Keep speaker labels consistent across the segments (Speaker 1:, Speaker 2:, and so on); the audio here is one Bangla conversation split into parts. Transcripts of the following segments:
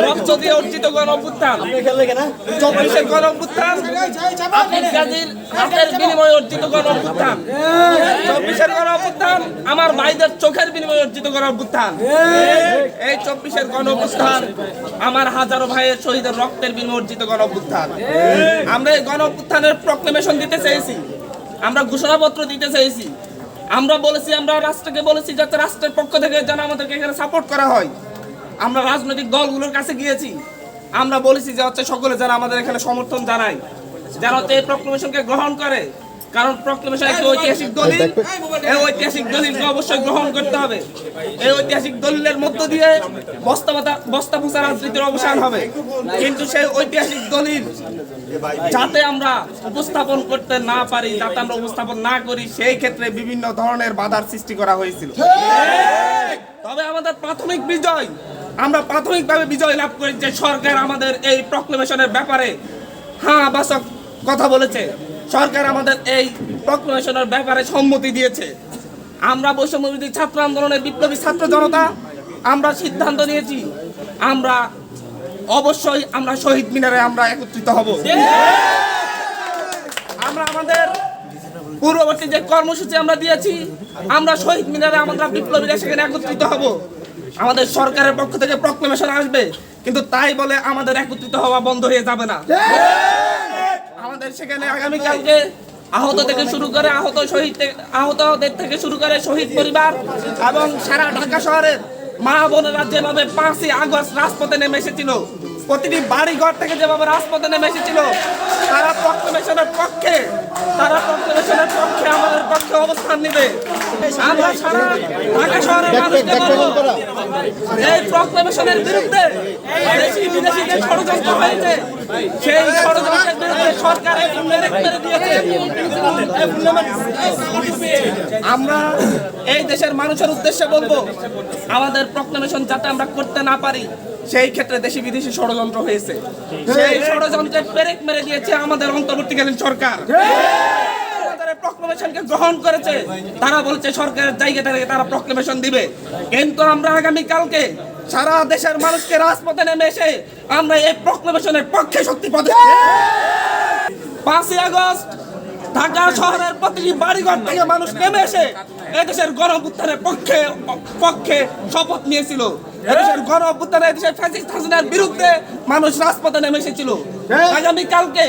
Speaker 1: রক্ত দিয়ে অর্জিত গণ অভ্যুত্থান চব্বিশের গণ অভ্যুত্থান গাজীর হাতের বিনিময়ে অর্জিত গণ অভ্যুত্থান। চব্বিশের গণ অভ্যুত্থান আমার ভাইদের চোখের বিনিময়ে অর্জিত গণ অভ্যুত্থান। এই। চব্বিশের গণ অভ্যুত্থান আমার হাজারো ভাইয়ের শহীদের রক্তের বিনিময়ে অর্জিত গণ অভ্যুত্থান। আমরা এই গণ অভ্যুত্থানের প্রক্লেমেশন দিতে চেয়েছি আমরা ঘোষণাপত্র দিতে চেয়েছি আমরা বলেছি আমরা রাষ্ট্রকে বলেছি যাতে রাষ্ট্রের পক্ষ থেকে যেন আমাদেরকে এখানে সাপোর্ট করা হয়। আমরা রাজনৈতিক দলগুলোর কাছে গিয়েছি। আমরা বলেছি যে হচ্ছে সকলে যারা আমাদের এখানে সমর্থন জানায় যারা হচ্ছে এই প্রক্লেমেশনকে গ্রহণ করে কারণ প্রক্লেমেশন একটি ঐতিহাসিক দলিল এই ঐতিহাসিক দলিলকে অবশ্যই গ্রহণ করতে হবে। এই ঐতিহাসিক দলিলের মধ্য দিয়ে বস্তা বস্তা পোষা রাজনীতির অবসান হবে। কিন্তু সেই ঐতিহাসিক দলিল যাতে আমরা উপস্থাপন করতে না পারি যাতে আমরা উপস্থাপন না করি সেই ক্ষেত্রে বিভিন্ন ধরনের বাধার সৃষ্টি করা হয়েছিল। তবে আমাদের প্রাথমিক বিজয় আমরা প্রাথমিকভাবে বিজয় লাভ করি যে সরকার আমাদের এই প্রক্লেমেশনের ব্যাপারে। হ্যাঁ বাসক, কথা বলেছে। সরকার আমাদের এই প্রক্লেমেশনের ব্যাপারে সম্মতি দিয়েছে। আমরা বৈষম্যবিরোধী ছাত্র আন্দোলনের বিপ্লবী ছাত্র জনতা, আমরা সিদ্ধান্ত নিয়েছি, আমরা অবশ্যই আমরা শহীদ মিনারে আমরা একত্রিত হব। আমরা আমাদের পূর্ববর্তী যে কর্মসূচি আমরা দিয়েছি, আমরা শহীদ মিনারে আমরা বিপ্লবীরা সেখানে একত্রিত হব। আমাদের সরকারের পক্ষ থেকে প্রক্লেমেশন আসবে কিন্তু তাই বলে আমাদের একত্রিত হওয়া বন্ধ হয়ে যাবে না। আমাদের সেখানে আগামীকালকে আহত থেকে শুরু করে আহত শহীদ আহত আহতদের থেকে শুরু করে শহীদ পরিবার এবং সারা ঢাকা শহরের মা বোনেরা যেভাবে পাঁচই আগস্ট রাজপথে নেমে এসেছিল প্রতিটি বাড়ি ঘর থেকে যেভাবে রাজপথে নেমে এসেছিল তারা প্রক্লেমেশনের পক্ষে তারা প্রক্লেমেশনের পক্ষে আমাদের পক্ষে অবস্থান নেবে। আমরা সারা ঢাকা শহরের মানুষকে বলব এই প্রক্লেমেশনের বিরুদ্ধে দেশি বিদেশি যে ষড়যন্ত্র হয়েছে সেই ষড়যন্ত্রের বিরুদ্ধে সরকার দিয়েছে। আমরা এই দেশের মানুষের উদ্দেশ্যে বলব আমাদের প্রক্লেমেশন যাতে আমরা করতে না পারি সেই ক্ষেত্রে দেশি বিদেশি ষড়যন্ত্র হয়েছে। সেই ষড়যন্ত্রে পেরেক মেরে দিয়েছে আমাদের অন্তর্বর্তীকালীন সরকার। প্রক্লেমেশনকে গ্রহণ করেছে। তারা বলছে সরকারের জায়গা থেকে তারা প্রক্লেমেশন দিবে। কিন্তু আমরা আগামী কালকে সারা দেশের মানুষকে রাজপথে নেমে এসে আমরা এই প্রক্লেমেশনের পক্ষে শক্তি পাঁচই আগস্ট ঢাকা শহরের প্রতিটি বাড়িঘর থেকে মানুষ নেমে এসে এদেশের গণ উত্থানের পক্ষে পক্ষে শপথ নিয়েছিল। এদেশের গণ অভ্যুত্থানে এদেশের ফ্যাসিস্ট হাসিনার বিরুদ্ধে মানুষ রাজপথে নেমে এসেছিল। আগামী কালকে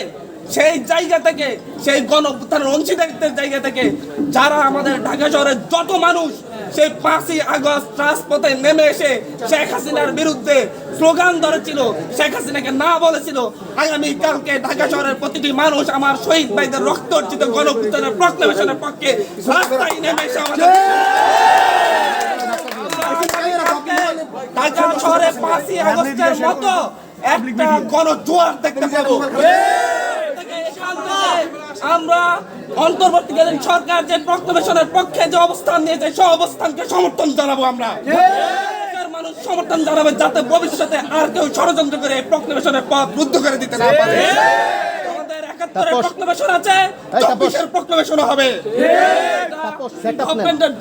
Speaker 1: সেই জায়গা থেকে, সেই গণ অভ্যুত্থানের অংশীদারিত্বের জায়গা থেকে যারা আমাদের ঢাকা শহরের যত মানুষ, সেই পাঁচই আগস্ট রাজপথে নেমে এসে শেখ হাসিনার বিরুদ্ধে স্লোগান ধরেছিল, শেখ হাসিনাকে না বলেছিল। আগামী কালকে ঢাকা শহরের প্রতিটি মানুষ আমার শহীদ ভাইদের রক্ত অর্জিত গণপুত্রের প্রক্লেমেশনের পক্ষে রাস্তায় নেমে এসে আমাদের ঢাকা শহরে পাঁচই আগস্টের মতো একটা গণজোয়ার দেখতে পাবো। আমরা অন্তর্বর্তীকালীন সরকার যে প্রক্লেমেশনের পক্ষে যে অবস্থান নিয়েছে সেই অবস্থানকে সমর্থন জানাব আমরা। মানুষ সমর্থন জানাবে যাতে ভবিষ্যতে আর কেউ ষড়যন্ত্র করে এই পথ রুদ্ধ করে দিতে না পারে। প্রক্লেমেশন আছে চব্বিশের প্রক্লেমেশন হবে।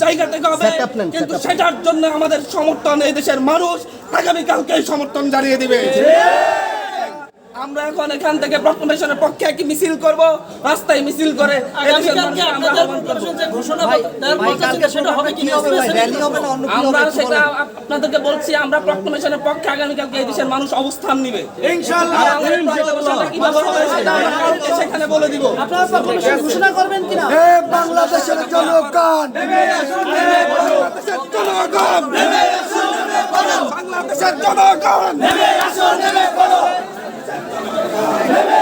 Speaker 1: জায়গা থেকে হবে কিন্তু সেটার জন্য আমাদের সমর্থন এই দেশের মানুষ আগামীকালকে সমর্থন জানিয়ে দিবে। আমরা এখন এখান থেকে প্রক্লেমেশনের পক্ষে কি মিছিল করব? রাস্তায় মিছিল করে আমরা সেটা আপনাদেরকে বলছি আমরা প্রক্লেমেশনের পক্ষে আগামীকালকে এই দেশের মানুষ অবস্থান নিবে। ইনশাআল্লাহ। কীভাবে হবে সেটা আমরা সেখানে বলে দিব।
Speaker 2: ঘোষণা করবেন কিনা?
Speaker 3: বাংলাদেশের জনগণ। জনগণ। বাংলাদেশের জনগণ। لنا